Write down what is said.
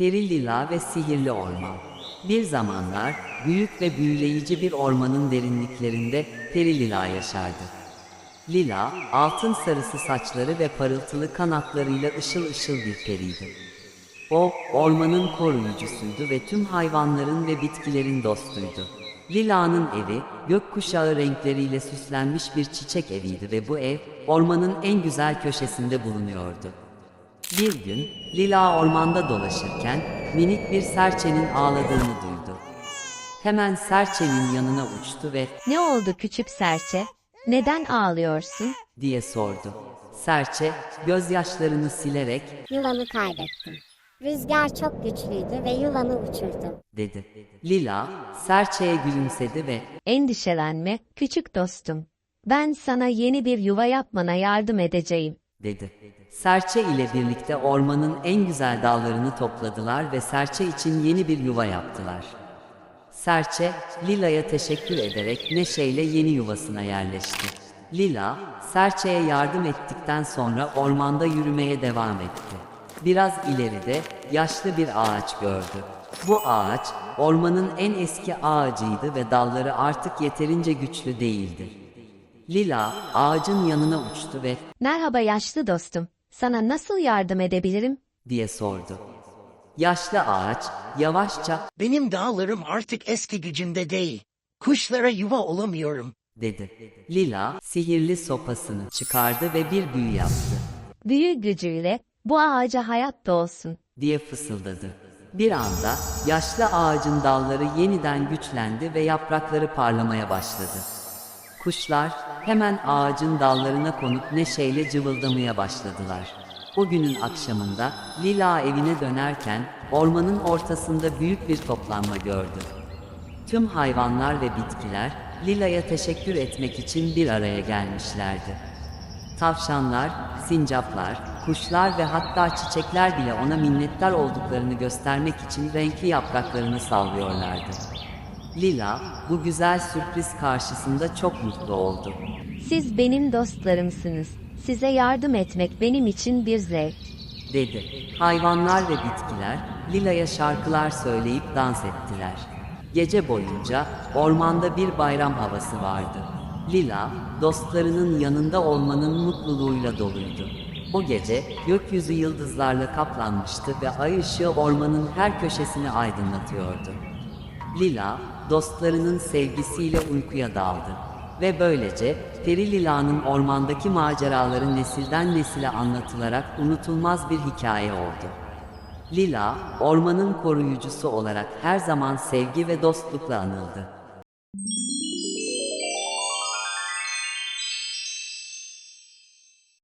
Peri Lila ve Sihirli Orman Bir zamanlar büyük ve büyüleyici bir ormanın derinliklerinde Peri Lila yaşardı. Lila, altın sarısı saçları ve parıltılı kanatlarıyla ışıl ışıl bir periydi. O, ormanın koruyucusuydu ve tüm hayvanların ve bitkilerin dostuydu. Lila'nın evi, gökkuşağı renkleriyle süslenmiş bir çiçek eviydi ve bu ev, ormanın en güzel köşesinde bulunuyordu. Bir gün, Lila ormanda dolaşırken, minik bir serçenin ağladığını duydu. Hemen serçenin yanına uçtu ve Ne oldu küçük serçe? Neden ağlıyorsun? diye sordu. Serçe, gözyaşlarını silerek Yılanı kaybettim. Rüzgar çok güçlüydü ve yılanı uçurdu. dedi. Lila, serçeye gülümsedi ve Endişelenme, küçük dostum. Ben sana yeni bir yuva yapmana yardım edeceğim. Dedi. Serçe ile birlikte ormanın en güzel dallarını topladılar ve serçe için yeni bir yuva yaptılar. Serçe, Lila'ya teşekkür ederek neşeyle yeni yuvasına yerleşti. Lila, serçeye yardım ettikten sonra ormanda yürümeye devam etti. Biraz ileride yaşlı bir ağaç gördü. Bu ağaç, ormanın en eski ağacıydı ve dalları artık yeterince güçlü değildi. Lila, ağacın yanına uçtu ve Merhaba yaşlı dostum. Sana nasıl yardım edebilirim? diye sordu. Yaşlı ağaç yavaşça Benim dağlarım artık eski gücünde değil. Kuşlara yuva olamıyorum. dedi. Lila sihirli sopasını çıkardı ve bir büyü yaptı Büyü gücüyle bu ağaca hayat doğsun. diye fısıldadı. Bir anda yaşlı ağacın dalları yeniden güçlendi ve yaprakları parlamaya başladı. Kuşlar hemen ağacın dallarına konup neşeyle cıvıldamaya başladılar. O günün akşamında Lila evine dönerken ormanın ortasında büyük bir toplanma gördü. Tüm hayvanlar ve bitkiler Lila'ya teşekkür etmek için bir araya gelmişlerdi. Tavşanlar, sincaplar, kuşlar ve hatta çiçekler bile ona minnettar olduklarını göstermek için renkli yapraklarını sallıyorlardı. Lila, bu güzel sürpriz karşısında çok mutlu oldu. Siz benim dostlarımsınız. Size yardım etmek benim için bir zevk. dedi. Hayvanlar ve bitkiler Lila'ya şarkılar söyleyip dans ettiler. Gece boyunca ormanda bir bayram havası vardı. Lila, dostlarının yanında olmanın mutluluğuyla doluydu. O gece gökyüzü yıldızlarla kaplanmıştı ve ay ışığı ormanın her köşesini aydınlatıyordu. Lila, dostlarının sevgisiyle uykuya daldı. Ve böylece Peri Lila'nın ormandaki maceraları nesilden nesile anlatılarak unutulmaz bir hikaye oldu. Lila, ormanın koruyucusu olarak her zaman sevgi ve dostlukla anıldı.